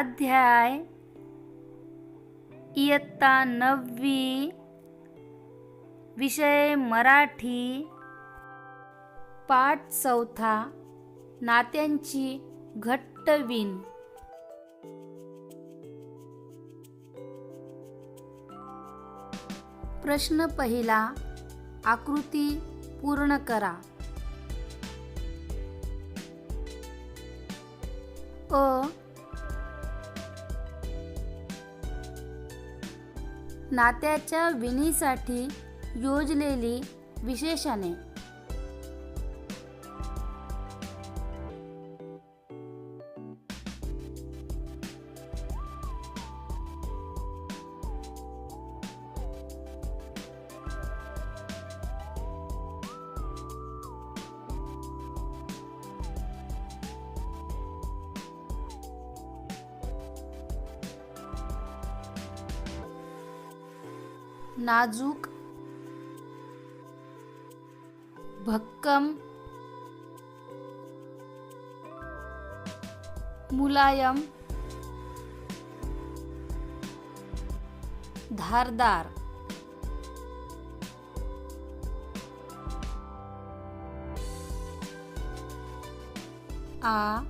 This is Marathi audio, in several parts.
स्वाध्याय इयत्ता नववी विषय मराठी पाठ चौथा नात्यांची घट्ट विण प्रश्न पहिला आकृती पूर्ण करा. अ नात्याच्या विणीसाठी योजलेली विशेषणे. नाजूक भक्कम मुलायम धारदार आ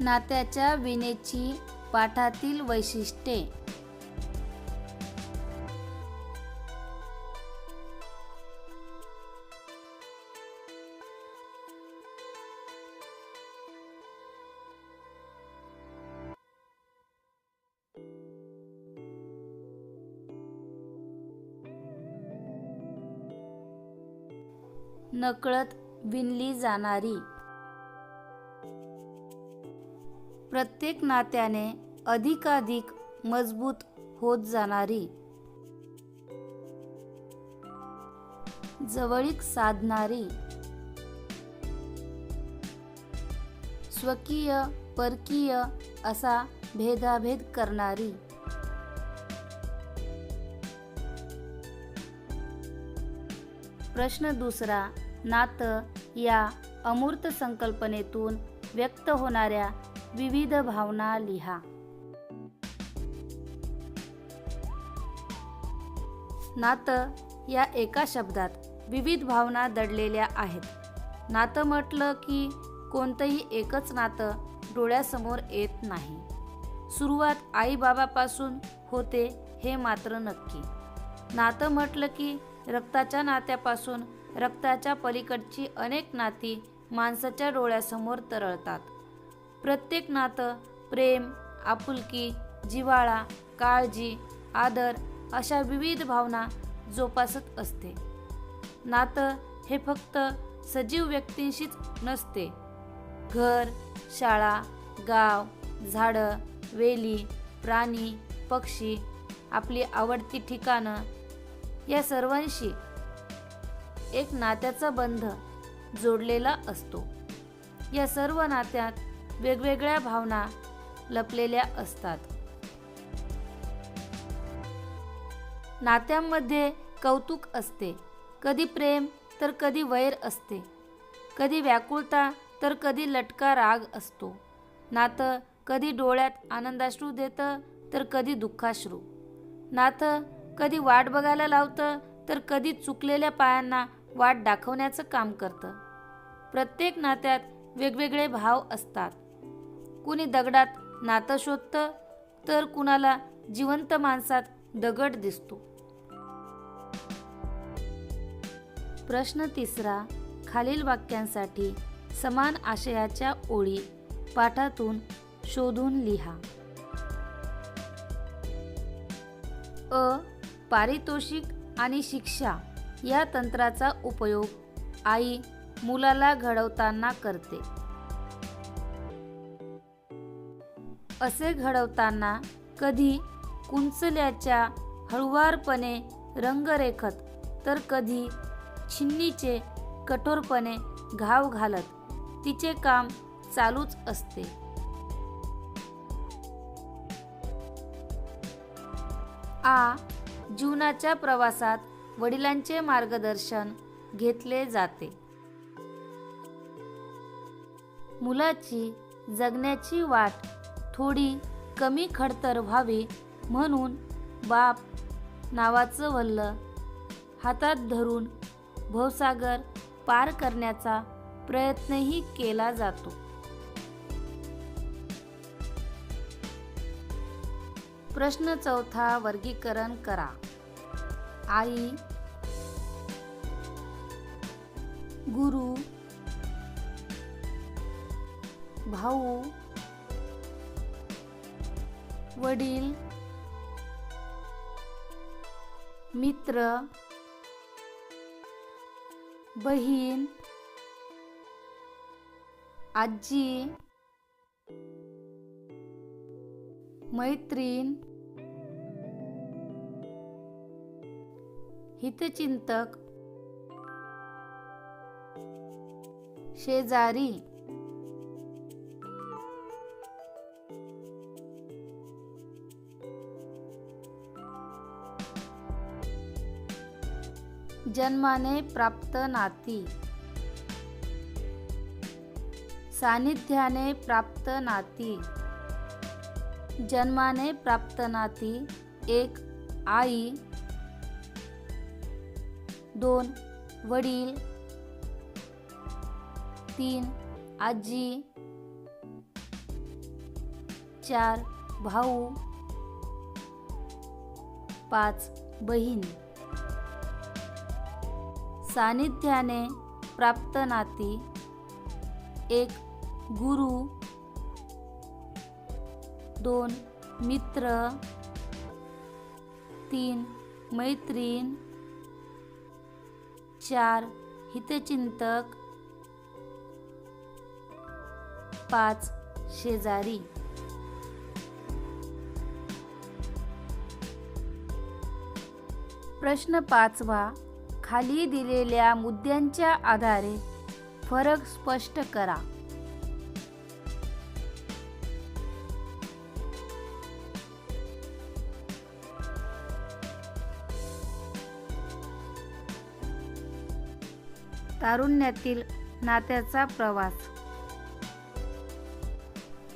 नात्याच्या विणेची पाठातील वैशिष्ट्ये. नकळत विणली जाणारी. प्रत्येक नात्याने अधिकाधिक मजबूत होत जाणारी. जवळीक साधणारी. स्वकीय परकीय असा भेदाभेद करणारी. प्रश्न दुसरा नातं या अमूर्त संकल्पनेतून व्यक्त होणाऱ्या विविध भावना लिहा. नातं या एका शब्दात विविध भावना दडलेल्या आहेत. नातं म्हटलं की कोणतंही एकच नातं डोळ्यासमोर येत नाही. सुरुवात आईबाबापासून होते हे मात्र नक्की. नातं म्हटलं की रक्ताच्या नात्यापासून रक्ताच्या पलीकडची अनेक नाती माणसाच्या डोळ्यासमोर तरळतात. प्रत्येक नातं प्रेम आपुलकी जिव्हाळा काळजी आदर अशा विविध भावना जोपासत असते. नातं हे फक्त सजीव व्यक्तींशीच नसते. घर शाळा गाव झाडं वेली प्राणी पक्षी आपली आवडती ठिकाणं या सर्वांशी एक नात्याचा बंध जोडलेला असतो. या सर्व नात्यात वेगवेगळ्या भावना लपलेल्या असतात. नात्यांमध्ये कौतुक असते. कधी प्रेम तर कधी वैर असते. कधी व्याकुळता तर कधी लटका राग असतो. नातं कधी डोळ्यात आनंदाश्रू देतं तर कधी दुःखाश्रू. नातं कधी वाट बघायला लावतं तर कधी चुकलेल्या पायांना वाट दाखवण्याचं काम करतं. प्रत्येक नात्यात वेगवेगळे भाव असतात. कुणी दगडात नातं शोधतं तर कुणाला जिवंत माणसात दगड दिसतो. प्रश्न तिसरा खालील वाक्यांसाठी समान आशयाच्या ओळी पाठातून शोधून लिहा. अ पारितोषिक आणि शिक्षा या तंत्राचा उपयोग आई मुलाला घडवताना करते. असे घडवताना कधी कुंचल्याच्या हळुवारपणे रंगरेखत तर कधी छिन्नीचे कठोरपणे घाव घालत. तिचे काम चालूच असते. आ. जीवनाच्या प्रवासात वडिलांचे मार्गदर्शन घेतले जाते. मुलाची जगण्याची वाट थोडी कमी खडतर व्हावी म्हणून बाप नावाचं वल्ल हातात धरून भवसागर पार करण्याचा प्रयत्नही केला जातो. प्रश्न चौथा वर्गीकरण करा. आई गुरु भाऊ वडील मित्र बहीण आजी मैत्रीण हितचिंतक शेजारी. जन्माने प्राप्त नाती. सानिध्याने प्राप्त नाती. जन्माने प्राप्त नाती एक आई दोन वडील तीन आजी चार भाऊ पाच बहीण. सानिध्याने प्राप्त नाती. एक गुरु. दोन मित्र. तीन मैत्रीण. चार हितचिंतक. पाच शेजारी. प्रश्न पाचवा. खाली दिलेल्या मुद्द्यांच्या आधारे फरक स्पष्ट करा. तारुण्यातील नात्याचा प्रवास.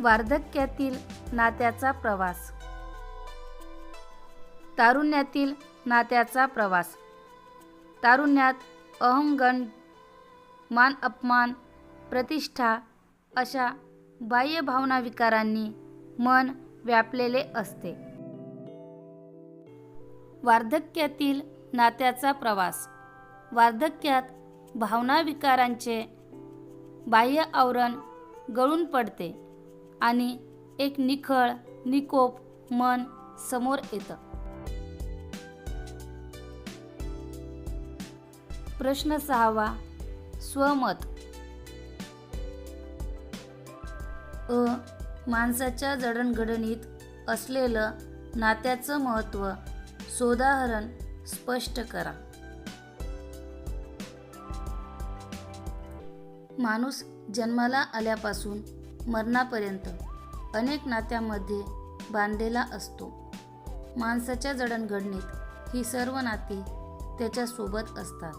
वार्धक्यातील नात्याचा प्रवास. तारुण्यातील नात्याचा प्रवास. तारुण्यात अहंगण मान अपमान प्रतिष्ठा अशा बाह्य भावना विकारांनी मन व्यापलेले असते. वार्धक्यातील नात्याचा प्रवास. वार्धक्यात भावना विकारांचे बाह्य आवरण गळून पडते आणि एक निखळ निकोप मन समोर येतं. प्रश्न सहावा. स्वमत. अ माणसाच्या जडणघडणीत असलेलं नात्याचं महत्त्व सोदाहरण स्पष्ट करा. माणूस जन्माला आल्यापासून मरणापर्यंत अनेक नात्यामध्ये बांधलेला असतो. माणसाच्या जडणघडणीत ही सर्व नाती त्याच्यासोबत असतात.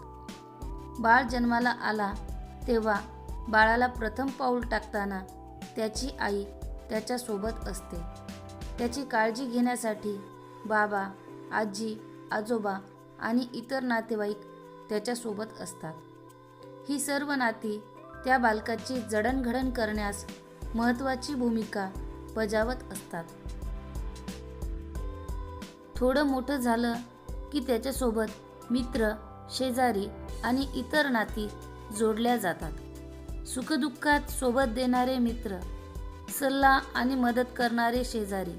बाळ जन्माला आला तेव्हा बाळाला प्रथम पाऊल टाकताना त्याची आई त्याच्यासोबत असते. त्याची काळजी घेण्यासाठी बाबा आजी आजोबा आणि इतर नातेवाईक त्याच्यासोबत असतात. ही सर्व नाती त्या बालकाची जडणघडण करण्यास महत्त्वाची भूमिका बजावत असतात. थोडं मोठं झालं की त्याच्यासोबत मित्र शेजारी आणि इतर नाती जोडल्या जातात. सुखदुःखात सोबत देणारे मित्र सल्ला आणि मदत करणारे शेजारी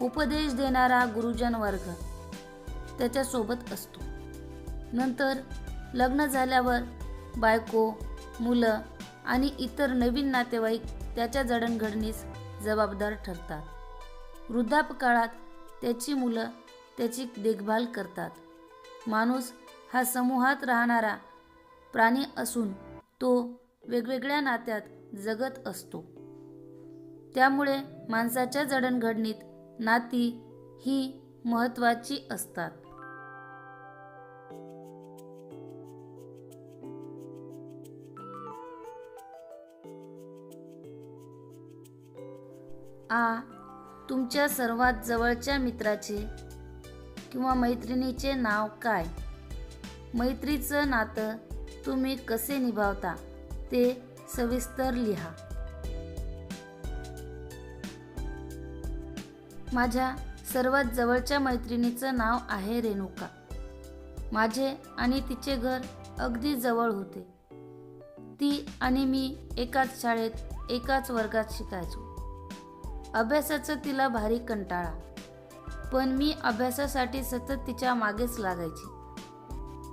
उपदेश देणारा गुरुजन वर्ग त्याच्यासोबत असतो. नंतर लग्न झाल्यावर बायको मुलं आणि इतर नवीन नातेवाईक त्याच्या जडणघडणीस जबाबदार ठरतात. वृद्धापकाळात त्याची मुलं त्याची देखभाल करतात. माणूस हा समूहात राहणारा प्राणी असून तो वेगवेगळ्या नात्यात जगत असतो. त्यामुळे माणसाच्या जडणघडणीत नाती ही महत्त्वाची असतात. आ तुमच्या सर्वात जवळच्या मित्राचे किंवा मैत्रिणीचे नाव काय? मैत्रीचं नातं तुम्ही कसे निभावता ते सविस्तर लिहा. माझ्या सर्वात जवळच्या मैत्रिणीचं नाव आहे रेणुका. माझे आणि तिचे घर अगदी जवळ होते. ती आणि मी एकाच शाळेत एकाच वर्गात शिकायचो. अभ्यासाचं तिला भारी कंटाळा. पण मी अभ्यासासाठी सतत तिच्या मागेच लागायची.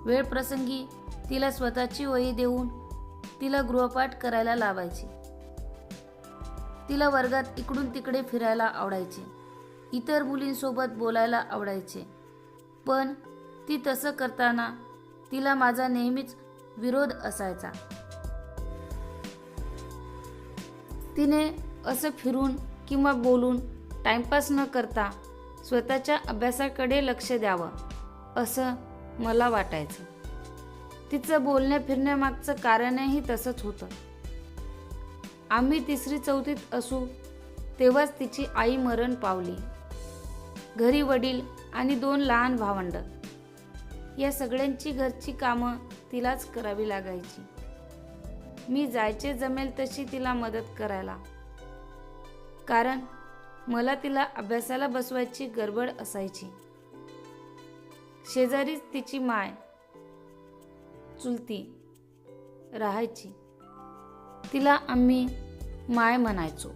वेळ प्रसंगी तिला स्वतःची वही देऊन तिला गृहपाठ करायला लावायची. तिला वर्गात इकडून तिकडे फिरायला आवडायचे. इतर मुलींसोबत बोलायला आवडायचे. पण ती तसं करताना तिला माझा नेहमीच विरोध असायचा. तिने असं फिरून किंवा बोलून टाइमपास न करता स्वतःच्या अभ्यासाकडे लक्ष द्यावं असं मला वाटायचं. तिचं बोलण्या फिरण्यामागचं कारणही तसंच होतं. आम्ही तिसरी चौथीत असू तेव्हाच तिची आई मरण पावली. घरी वडील आणि दोन लहान भावंड. या सगळ्यांची घरची कामं तिलाच करावी लागायची. मी जायचे जमेल तशी तिला मदत करायला. कारण मला तिला अभ्यासाला बसवायची गडबड असायची. शेजारीच तिची माय चुलती राहायची. तिला आम्ही माय म्हणायचो.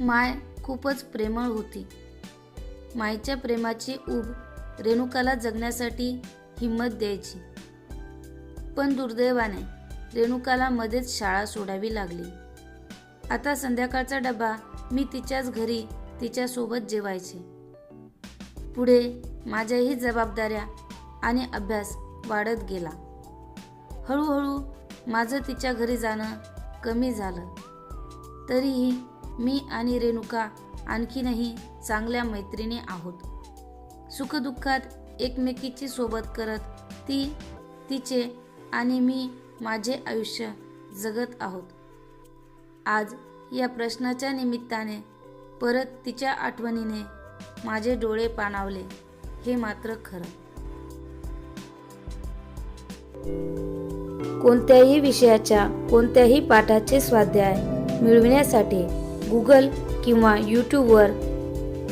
माय खूपच प्रेमळ होती. मायच्या प्रेमाची ऊब रेणुकाला जगण्यासाठी हिंमत द्यायची. पण दुर्दैवाने रेणुकाला मध्येच शाळा सोडावी लागली. आता संध्याकाळचा डबा मी तिच्याच घरी तिच्यासोबत जेवायचे. पुढे माझ्याही जबाबदाऱ्या आणि अभ्यास वाढत गेला. हळूहळू माझं तिच्या घरी जाणं कमी झालं. तरीही मी आणि रेणुका आणखीनही चांगल्या मैत्रिणी आहोत. सुखदुःखात एकमेकीची सोबत करत ती तिचे आणि मी माझे आयुष्य जगत आहोत. आज या प्रश्नाच्या निमित्ताने परत तिच्या आठवणीने माझे डोळे पाणावले. हे मात्र खरं. कोणत्याही विषयाच्या कोणत्याही पाठाचे स्वाध्याय मिळविण्यासाठी गुगल किंवा यूट्यूबवर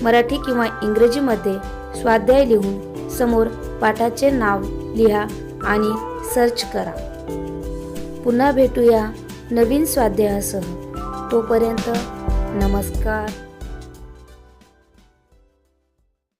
मराठी किंवा इंग्रजीमध्ये स्वाध्याय लिहून समोर पाठाचे नाव लिहा आणि सर्च करा. पुन्हा भेटूया नवीन स्वाध्यायासह. तोपर्यंत नमस्कार.